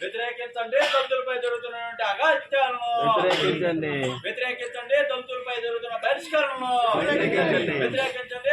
వ్యతిరేకించండి దళితులపై జరుగుతున్నటువంటి అగాత్యాలను వ్యతిరేకించండి. వ్యతిరేకించండి దళితులపై జరుగుతున్న బహిష్కరణను. వ్యతిరేకించండి.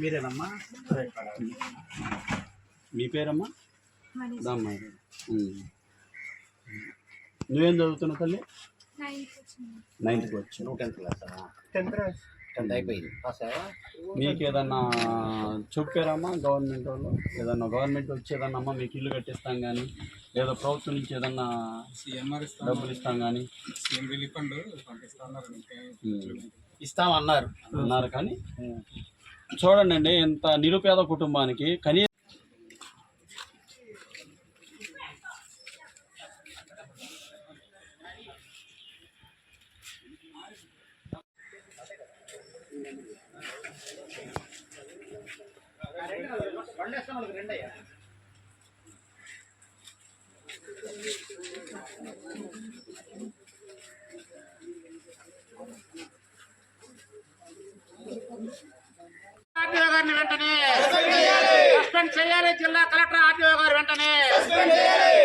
మీరేనమ్మా? మీ పేరమ్మా? దమ్మా. నువ్వేం చదువుతున్నావు తల్లి? నైన్త్కి వచ్చి నువ్వు టెన్త్ క్లాస్. టెన్త్ అయిపోయింది. మీకు ఏదన్నా చెప్పారమ్మా గవర్నమెంట్ వాళ్ళు? ఏదన్నా గవర్నమెంట్ వచ్చి ఏదన్నా అమ్మా మీకు ఇల్లు కట్టిస్తాం కానీ లేదా ప్రభుత్వం నుంచి ఏదన్నా సీఎంఆర్ ఇస్తాం. డబ్బులు ఇస్తాం కానీ ఇస్తామన్నారు. అన్నారు కానీ? చూడండి ఇంత నిరుపేద కుటుంబానికి కనీసం గారిని వెంటనే. సస్పెండ్ చేయాలి. జిల్లా కలెక్టర్ ఆర్టీఓ గారు వెంటనే.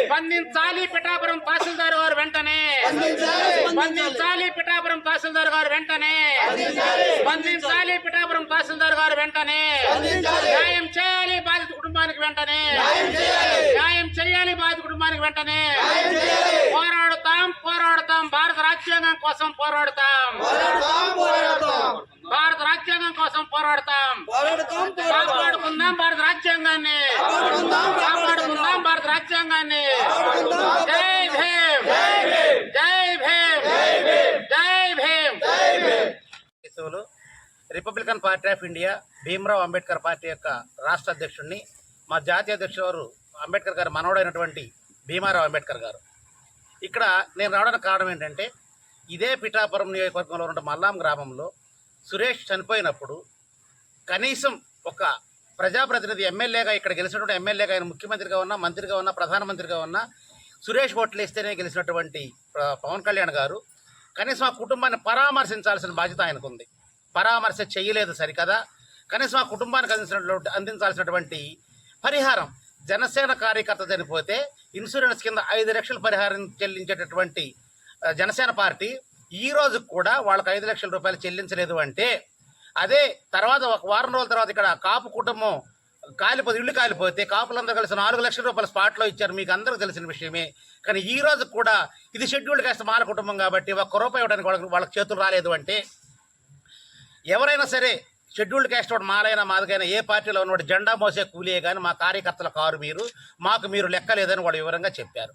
స్పందించాలి పిఠాపురం తహసీల్దార్ గారు వెంటనే. స్పందించాలి పిఠాపురం తహసీల్దార్ గారు వెంటనే. స్పందించాలి పిఠాపురం తహసీల్దార్ గారు వెంటనే. న్యాయం చేయాలి బాధిత కుటుంబానికి వెంటనే. న్యాయం చేయాలి. బాధిత కుటుంబానికి వెంటనే. పోరాడుతాం పోరాడుతాం. భారత రాజ్యాంగం కోసం పోరాడుతాం. భారత రాజ్యాంగం కోసం పోరాడతాం. కాపాడుకుందాం భారత రాజ్యాంగాన్ని. కాపాడుకుందాం భారత రాజ్యాంగాన్ని. జై భీమ్. జై భీమ్. జై Bhim. Republican Party of India Bhimrao Ambedkar party యొక్క రాష్ట్ర అధ్యక్షుడిని మా జాతీయ అధ్యక్షుడు వారు అంబేద్కర్ గారు మనవడైనటువంటి భీమారావు అంబేద్కర్ గారు. ఇక్కడ నేను రావడానికి కారణం ఏంటంటే ఇదే పిఠాపురం నియోజకవర్గంలో ఉన్న మల్లాం గ్రామంలో సురేష్ చనిపోయినప్పుడు కనీసం ఒక ప్రజాప్రతినిధి ఎమ్మెల్యేగా ఇక్కడ గెలిచినటువంటి ఎమ్మెల్యేగా ఆయన ముఖ్యమంత్రిగా ఉన్నా మంత్రిగా ఉన్నా ప్రధానమంత్రిగా ఉన్నా సురేష్ ఓట్లు గెలిచినటువంటి పవన్ కళ్యాణ్ గారు. కనీసం ఆ కుటుంబాన్ని పరామర్శించాల్సిన బాధ్యత ఆయనకుంది. పరామర్శ చేయలేదు సరికదా. కనీసం ఆ కుటుంబానికి అందించినటువంటి అందించాల్సినటువంటి పరిహారం జనసేన కార్యకర్త చనిపోతే ఇన్సూరెన్స్ కింద ఐదు లక్షల పరిహారం చెల్లించేటటువంటి జనసేన పార్టీ ఈ రోజు కూడా వాళ్ళకి ఐదు లక్షల రూపాయలు చెల్లించలేదు అంటే అదే తర్వాత ఒక వారం రోజుల తర్వాత ఇక్కడ కాపు కుటుంబం కాలిపోతే ఇల్లు కాలిపోతే కాపులందరూ కలిసి నాలుగు లక్షల రూపాయలు స్పాట్లో ఇచ్చారు. మీకు అందరికీ తెలిసిన విషయమే. కానీ ఈ రోజు కూడా ఇది షెడ్యూల్డ్ కాస్త మాల కుటుంబం కాబట్టి ఒక్క రూపాయి ఇవ్వడానికి వాళ్ళకి వాళ్ళకి చేతులు రాలేదు అంటే ఎవరైనా సరే షెడ్యూల్డ్ క్యాస్ట్ వాడు మాలైనా మాదిగైనా ఏ పార్టీలో ఉన్నవాడు జెండా మోసే కూలియే కానీ మా కార్యకర్తల కారు మీరు మాకు మీరు లెక్కలేదని వాడు వివరంగా చెప్పారు.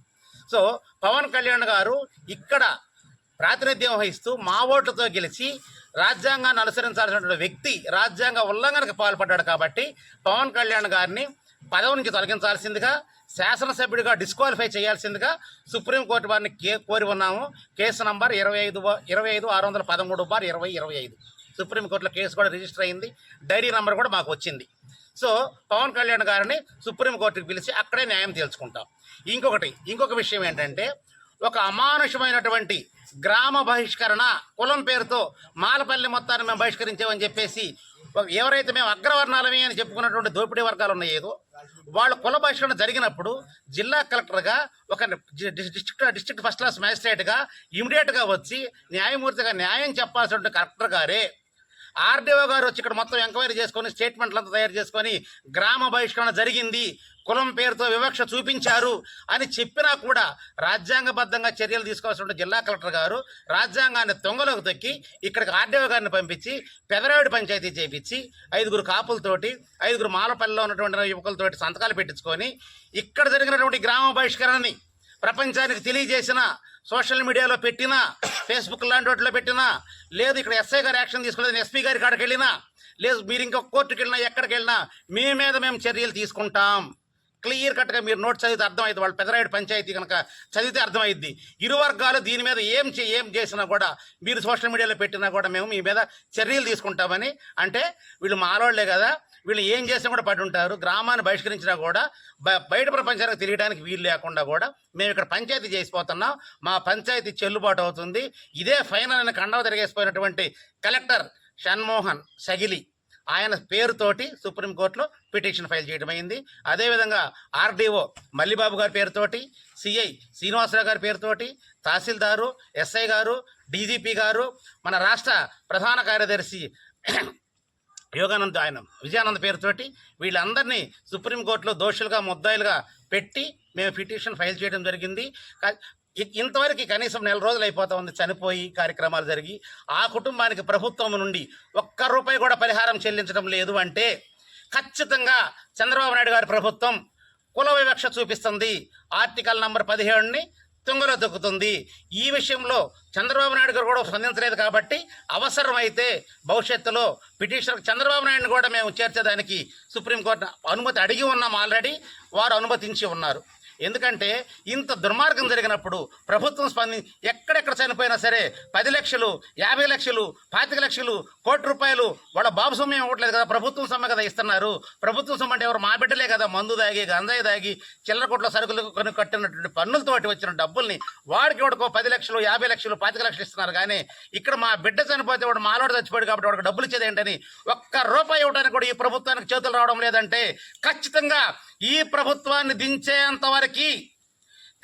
సో పవన్ కళ్యాణ్ గారు ఇక్కడ ప్రాతినిధ్యం వహిస్తూ మా ఓట్లతో గెలిచి రాజ్యాంగాన్ని అనుసరించాల్సినటువంటి వ్యక్తి రాజ్యాంగ ఉల్లంఘనకు పాల్పడ్డాడు కాబట్టి పవన్ కళ్యాణ్ గారిని పదవి నుంచి తొలగించాల్సిందిగా శాసనసభ్యుడిగా డిస్క్వాలిఫై చేయాల్సిందిగా సుప్రీంకోర్టు వారిని కే కోరి ఉన్నాము. కేసు నంబర్ ఇరవై ఐదు ఇరవై ఐదు ఆరు వందల పదమూడు బార్ ఇరవై ఇరవై ఐదు. సుప్రీంకోర్టులో కేసు కూడా రిజిస్టర్ అయింది. డైరీ నంబర్ కూడా మాకు వచ్చింది. సో పవన్ కళ్యాణ్ గారిని సుప్రీంకోర్టుకి పిలిచి అక్కడే న్యాయం తేల్చుకుంటాం. ఇంకొకటి ఇంకొక విషయం ఏంటంటే ఒక అమానుషమైనటువంటి గ్రామ బహిష్కరణ కులం పేరుతో మాలపల్లి మొత్తాన్ని మేము బహిష్కరించామని చెప్పేసి ఎవరైతే మేము అగ్రవర్ణాలమే అని చెప్పుకున్నటువంటి దోపిడీ వర్గాలు ఉన్నాయేదో వాళ్ళు కుల బహిష్కరణ జరిగినప్పుడు జిల్లా కలెక్టర్గా ఒక డిస్ట్రిక్ట్ డిస్ట్రిక్ట్ ఫస్ట్ క్లాస్ మ్యాజిస్ట్రేట్గా ఇమీడియట్గా వచ్చి న్యాయమూర్తిగా న్యాయం చెప్పాల్సిన కలెక్టర్ గారే ఆర్డీఓ గారు వచ్చి ఇక్కడ మొత్తం ఎంక్వైరీ చేసుకొని స్టేట్మెంట్లు అంతా తయారు చేసుకొని గ్రామ బహిష్కరణ జరిగింది. కులం పేరుతో వివక్ష చూపించారు అని చెప్పినా కూడా రాజ్యాంగబద్ధంగా చర్యలు తీసుకోవాల్సిన జిల్లా కలెక్టర్ గారు రాజ్యాంగాన్ని తొంగలోకి తొక్కి ఇక్కడికి ఆర్డీఓ గారిని పంపించి పెదరావిడి పంచాయతీ చేపించి ఐదుగురు కాపులతోటి ఐదుగురు మాలపల్లిలో ఉన్నటువంటి యువకులతోటి సంతకాలు పెట్టించుకొని ఇక్కడ జరిగినటువంటి గ్రామ బహిష్కరణని ప్రపంచానికి తెలియజేసిన సోషల్ మీడియాలో పెట్టినా ఫేస్బుక్ లాంటి వాటిలో పెట్టినా లేదు ఇక్కడ ఎస్ఐ గారు యాక్షన్ తీసుకోలేదు ఎస్పీ గారి కాడికి వెళ్ళినా లేదు మీరు ఇంకొక కోర్టుకి వెళ్ళినా ఎక్కడికి వెళ్ళినా మీ మీద మేము చర్యలు తీసుకుంటాం. క్లియర్ కట్గా మీరు నోట్ చదివితే అర్థమైంది వాళ్ళు పెదరాయుడు పంచాయతీ కనుక చదివితే అర్థమైంది ఇరు వర్గాలు దీని మీద ఏం చే ఏం చేసినా కూడా మీరు సోషల్ మీడియాలో పెట్టినా కూడా మేము మీ మీద చర్యలు తీసుకుంటామని అంటే వీళ్ళు మాలోళ్ళే కదా వీళ్ళు ఏం చేసినా కూడా పడి ఉంటారు. గ్రామాన్ని బహిష్కరించినా కూడా బయట ప్రపంచానికి తిరగడానికి వీలు లేకుండా కూడా మేము ఇక్కడ పంచాయతీ చేసిపోతున్నాం. మా పంచాయతీ చెల్లుబాటు అవుతుంది. ఇదే ఫైనల్ అని కండవ తిరిగేసిపోయినటువంటి కలెక్టర్ షణ్మోహన్ సగిలి. ఆయన పేరుతోటి సుప్రీంకోర్టులో పిటిషన్ ఫైల్ చేయడం అయింది. అదేవిధంగా ఆర్డీఓ మల్లిబాబు గారి పేరుతోటి సిఐ శ్రీనివాసరావు గారి పేరుతోటి తహసీల్దారు ఎస్ఐ గారు డీజీపీ గారు మన రాష్ట్ర ప్రధాన కార్యదర్శి యోగానంద్ ఆయన విజయానంద్ పేరుతోటి వీళ్ళందరినీ సుప్రీంకోర్టులో దోషులుగా ముద్దాయిలుగా పెట్టి మేము పిటిషన్ ఫైల్ చేయడం జరిగింది. ఇంతవరకు కనీసం నెల రోజులు అయిపోతా ఉంది. చనిపోయి కార్యక్రమాలు జరిగి ఆ కుటుంబానికి ప్రభుత్వం నుండి ఒక్క రూపాయి కూడా పరిహారం చెల్లించడం లేదు అంటే ఖచ్చితంగా చంద్రబాబు నాయుడు గారి ప్రభుత్వం కుల వివక్ష చూపిస్తుంది. ఆర్టికల్ నంబర్ పదిహేడుని తుంగలో దొక్కుతుంది ఈ విషయంలో చంద్రబాబు నాయుడు గారు కూడా స్పందించలేదు కాబట్టి అవసరమైతే భవిష్యత్తులో పిటిషనర్ చంద్రబాబు నాయుడుని కూడా మేము చేర్చేదానికి సుప్రీంకోర్టు అనుమతి అడిగి ఉన్నాం ఆల్రెడీ. వారు అనుమతించి ఉన్నారు. ఎందుకంటే ఇంత దుర్మార్గం జరిగినప్పుడు ప్రభుత్వం స్పంది ఎక్కడెక్కడ చనిపోయినా సరే పది లక్షలు యాభై లక్షలు పాతిక లక్షలు కోటి రూపాయలు వాళ్ళ బాబు సొమ్ము ఇవ్వట్లేదు కదా ప్రభుత్వం సొమ్మ కదా ఇస్తున్నారు. ప్రభుత్వం సొమ్ము అంటే ఎవరు? మా బిడ్డలే కదా మందు దాగి గంజాయి దాగి చిల్లర కొట్ల సరుకులు కొని కట్టినటువంటి పన్నులతోటి వచ్చిన డబ్బుల్ని వాడికి వాడికో పది లక్షలు యాభై లక్షలు పాతిక లక్షలు ఇస్తున్నారు. కానీ ఇక్కడ మా బిడ్డ చనిపోతే వాడు మాలోడు చచ్చిపోయాడు కాబట్టి వాడికి డబ్బులు ఇచ్చేది ఏంటని ఒక్క రూపాయి ఇవ్వడానికి కూడా ఈ ప్రభుత్వానికి చేతులు రావడం లేదంటే ఖచ్చితంగా ఈ ప్రభుత్వాన్ని దించేంత వరకు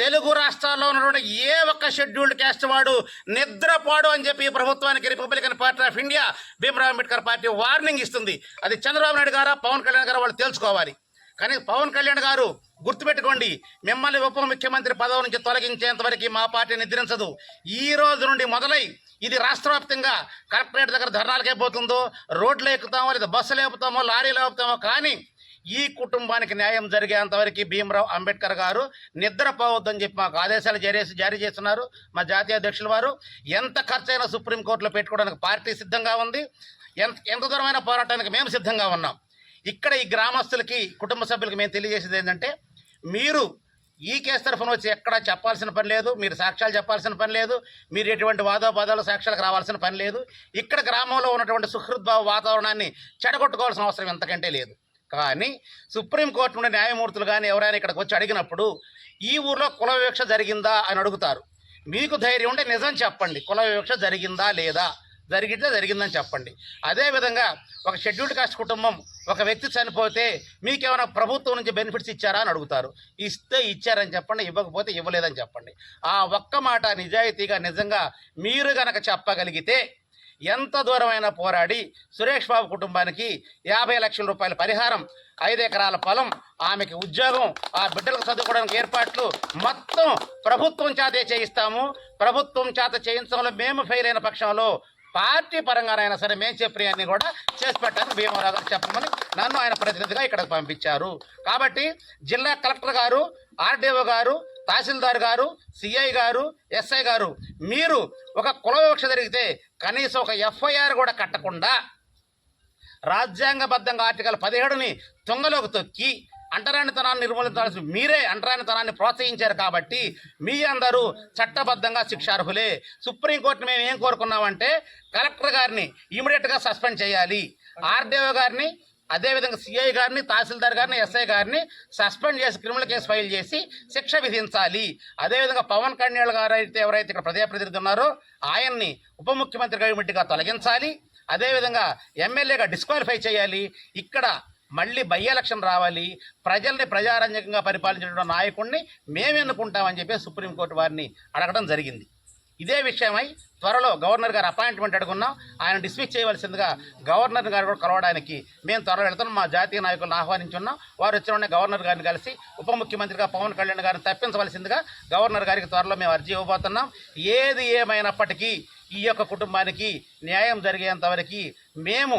తెలుగు రాష్ట్రాల్లో ఉన్నటువంటి ఏ ఒక్క షెడ్యూల్డ్ క్యాస్ట్ వాడు నిద్రపోడు అని చెప్పి ప్రభుత్వానికి Republican Party of India Bhimrao Ambedkar party warning ఇస్తుంది. అది చంద్రబాబు నాయుడు గారా పవన్ కళ్యాణ్ గారు వాళ్ళు తెలుసుకోవాలి. కానీ పవన్ కళ్యాణ్ గారు గుర్తుపెట్టుకోండి మిమ్మల్ని ఉప ముఖ్యమంత్రి పదవి నుంచి తొలగించేంత వరకు మా పార్టీ నిద్రించదు. ఈ రోజు నుండి మొదలై ఇది రాష్ట్ర వ్యాప్తంగా కలెక్టరేట్ దగ్గర ధర్నాలకే పోతుందో రోడ్లు ఎక్కుతామో లేదా బస్సులు ఎక్కుతామో లారీలు ఎక్కుతామో కానీ ఈ కుటుంబానికి న్యాయం జరిగేంతవరకు భీమరావు అంబేద్కర్ గారు నిద్రపోవద్దని చెప్పి మాకు ఆదేశాలు జారీ జారీ చేస్తున్నారు. మా జాతీయ అధ్యక్షుల వారు ఎంత ఖర్చైనా సుప్రీంకోర్టులో పెట్టుకోవడానికి పార్టీ సిద్ధంగా ఉంది. ఎంత ఎంత దూరమైన పోరాటానికి మేము సిద్ధంగా ఉన్నాం. ఇక్కడ ఈ గ్రామస్తులకి కుటుంబ సభ్యులకి మేము తెలియజేసేది ఏంటంటే మీరు ఈ కేసు తరఫున వచ్చి ఎక్కడా చెప్పాల్సిన పని లేదు మీరు సాక్ష్యాలు చెప్పాల్సిన పని లేదు మీరు ఎటువంటి వాదోపాదాలు సాక్ష్యాలకు రావాల్సిన పని లేదు. ఇక్కడ గ్రామంలో ఉన్నటువంటి సుహృద్భావ వాతావరణాన్ని చెడగొట్టుకోవాల్సిన అవసరం ఎంతకంటే లేదు. కానీ సుప్రీంకోర్టు నుండి న్యాయమూర్తులు కానీ ఎవరైనా ఇక్కడికి వచ్చి అడిగినప్పుడు ఈ ఊర్లో కుల వివక్ష జరిగిందా అని అడుగుతారు. మీకు ధైర్యం ఉంటే నిజం చెప్పండి. కుల వివక్ష జరిగిందా లేదా? జరిగితే జరిగిందని చెప్పండి. అదేవిధంగా ఒక షెడ్యూల్డ్ కాస్ట్ కుటుంబం ఒక వ్యక్తి చనిపోతే మీకేమైనా ప్రభుత్వం నుంచి బెనిఫిట్స్ ఇచ్చారా అని అడుగుతారు. ఇస్తే ఇచ్చారని చెప్పండి ఇవ్వకపోతే ఇవ్వలేదని చెప్పండి. ఆ ఒక్క మాట నిజాయితీగా నిజంగా మీరు గనక చెప్పగలిగితే ఎంత దూరమైనా పోరాడి సురేష్ బాబు కుటుంబానికి యాభై లక్షల రూపాయల పరిహారం ఐదు ఎకరాల పొలం ఆమెకి ఉద్యోగం ఆ బిడ్డలకు చదువుకోవడానికి ఏర్పాట్లు మొత్తం ప్రభుత్వం చేతే చేయిస్తాము. ప్రభుత్వం చేత చేయించడంలో మేము ఫెయిల్ అయిన పక్షంలో పార్టీ పరంగానైనా సరే మేము చెప్పినవన్నీ కూడా చేసి పెట్టాలని భీమరావు గారు చెప్పమని నన్ను ఆయన ప్రతినిధిగా ఇక్కడికి పంపించారు. కాబట్టి జిల్లా కలెక్టర్ గారు ఆర్డీఓ గారు తహసీల్దార్ గారు సిఐ గారు ఎస్ఐ గారు మీరు ఒక కుల వివక్ష జరిగితే కనీసం ఒక ఎఫ్ఐఆర్ కూడా కట్టకుండా రాజ్యాంగబద్ధంగా ఆర్టికల్ పదిహేడుని తొంగలోకి తొక్కి అంటరానితనాన్ని నిర్మూలించాల్సి మీరే అంటరానితనాన్ని ప్రోత్సహించారు కాబట్టి మీ అందరూ చట్టబద్ధంగా శిక్షార్హులే. సుప్రీంకోర్టు మేము ఏం కోరుకున్నామంటే కలెక్టర్ గారిని ఇమీడియట్గా సస్పెండ్ చేయాలి. ఆర్డీఓ గారిని అదేవిధంగా సిఐ గారిని తహసీల్దార్ గారిని ఎస్ఐ గారిని సస్పెండ్ చేసి క్రిమినల్ కేసు ఫైల్ చేసి శిక్ష విధించాలి. అదేవిధంగా పవన్ కళ్యాణ్ గారు అయితే ఎవరైతే ఇక్కడ ప్రజాప్రతినిధి ఉన్నారో ఆయన్ని ఉప ముఖ్యమంత్రి కమిటీగా తొలగించాలి. అదేవిధంగా ఎమ్మెల్యేగా డిస్క్వాలిఫై చేయాలి. ఇక్కడ మళ్ళీ బై ఎలక్షన్ రావాలి. ప్రజల్ని ప్రజారంజకంగా పరిపాలించిన నాయకుడిని మేము ఎన్నుకుంటామని చెప్పి సుప్రీంకోర్టు వారిని అడగడం జరిగింది. ఇదే విషయమై త్వరలో గవర్నర్ గారు అపాయింట్మెంట్ అడుగున్నాం. ఆయన డిస్మిస్ చేయవలసిందిగా గవర్నర్ గారు కూడా కలవడానికి మేము త్వరలో వెళ్తున్నాం. మా జాతీయ నాయకులను ఆహ్వానించున్నాం. వారు వచ్చిన గవర్నర్ గారిని కలిసి ఉప ముఖ్యమంత్రిగా పవన్ కళ్యాణ్ గారిని తప్పించవలసిందిగా గవర్నర్ గారికి త్వరలో మేము అర్జీ ఇవ్వబోతున్నాం. ఏది ఏమైనప్పటికీ ఈ యొక్క కుటుంబానికి న్యాయం జరిగేంత వరకు మేము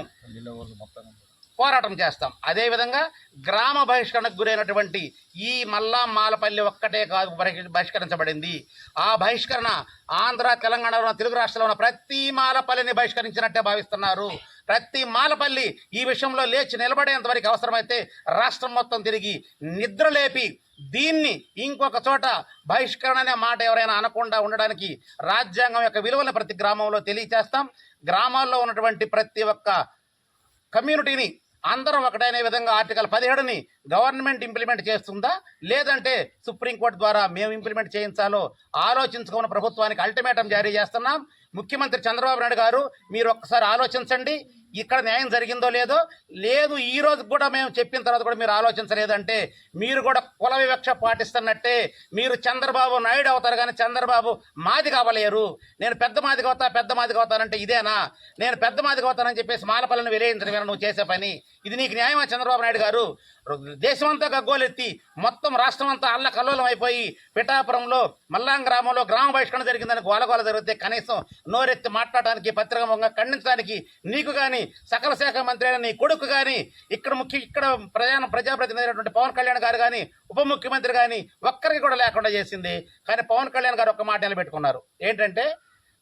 పోరాటం చేస్తాం. అదేవిధంగా గ్రామ బహిష్కరణకు గురైనటువంటి ఈ మల్లా మాలపల్లి ఒక్కటే కాదు బహిష్- బహిష్కరించబడింది. ఆ బహిష్కరణ ఆంధ్ర తెలంగాణలో ఉన్న తెలుగు రాష్ట్రంలో ఉన్న ప్రతి మాలపల్లిని బహిష్కరించినట్టే భావిస్తున్నారు. ప్రతి మాలపల్లి ఈ విషయంలో లేచి నిలబడేంతవరకు అవసరమైతే రాష్ట్రం మొత్తం తిరిగి నిద్రలేపి దీన్ని ఇంకొక చోట బహిష్కరణ అనే మాట ఎవరైనా అనకుండా ఉండడానికి రాజ్యాంగం యొక్క విలువలను ప్రతి గ్రామంలో తెలియచేస్తాం. గ్రామాల్లో ఉన్నటువంటి ప్రతి ఒక్క కమ్యూనిటీని అందరం ఒకటైన విధంగా ఆర్టికల్ పదిహేడుని గవర్నమెంట్ ఇంప్లిమెంట్ చేస్తుందా? లేదంటే సుప్రీంకోర్టు ద్వారా మేము ఇంప్లిమెంట్ చేయించాలో? ఆలోచించుకున్న ప్రభుత్వానికి అల్టిమేటం జారీ చేస్తున్నాం. ముఖ్యమంత్రి చంద్రబాబు నాయుడు గారు మీరు ఒక్కసారి ఆలోచించండి. ఇక్కడ న్యాయం జరిగిందో లేదో లేదు ఈ రోజు కూడా మేము చెప్పిన తర్వాత కూడా మీరు ఆలోచించలేదంటే మీరు కూడా కుల వివక్ష పాటిస్తున్నట్టే మీరు చంద్రబాబు నాయుడు అవుతారు కానీ చంద్రబాబు మాది కావలేరు నేను పెద్ద మాదిగా అవుతా పెద్ద మాదిగా అవుతానంటే ఇదేనా? నేను పెద్ద మాదిగా అవుతానని చెప్పేసి మాలపల్లిని విలేయించడం నువ్వు చేసే పని? ఇది నీకు న్యాయమా చంద్రబాబు నాయుడు గారు? దేశమంతా గగ్గోలెత్తి మొత్తం రాష్ట్రం అంతా అల్ల కల్లోలం అయిపోయి పిఠాపురంలో మల్లాం గ్రామంలో గ్రామ బహిష్కరణ జరిగిందని గోలగోల జరిగితే కనీసం నోరెత్తి మాట్లాడటానికి పత్రికముఖంగా ఖండించడానికి నీకు కానీ సకల శాఖ మంత్రి అయిన నీ కొడుకు కానీ ఇక్కడ ముఖ్య ఇక్కడ ప్రధాన ప్రజాప్రతినిధి అయినటువంటి పవన్ కళ్యాణ్ గారు కానీ ఉప ముఖ్యమంత్రి కానీ ఒక్కరికి కూడా లేకుండా చేసింది. కానీ పవన్ కళ్యాణ్ గారు ఒక మాట నిలబెట్టుకున్నారు. ఏంటంటే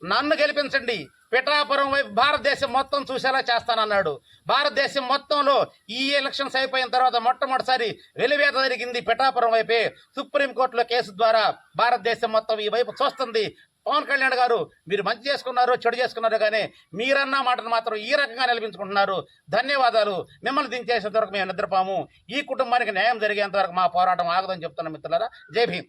నన్ను గెలిపించండి. పిఠాపురం వైపు భారతదేశం మొత్తం చూసేలా చేస్తానన్నాడు. భారతదేశం మొత్తంలో ఈ ఎలక్షన్స్ అయిపోయిన తర్వాత మొట్టమొదటిసారి వెలివేత జరిగింది పిఠాపురం వైపే. సుప్రీంకోర్టులో కేసు ద్వారా భారతదేశం మొత్తం ఈ వైపు చూస్తుంది. పవన్ కళ్యాణ్ గారు మీరు మంచి చేసుకున్నారు చెడు చేసుకున్నారు కానీ మీరన్న మాటను మాత్రం ఈ రకంగా నిలిపించుకుంటున్నారు. ధన్యవాదాలు. మిమ్మల్ని దించేసేంత వరకు మేము నిద్రపోము. ఈ కుటుంబానికి న్యాయం జరిగేంత వరకు మా పోరాటం ఆగదని చెప్తున్నాం మిత్రులారా జై భీమ్.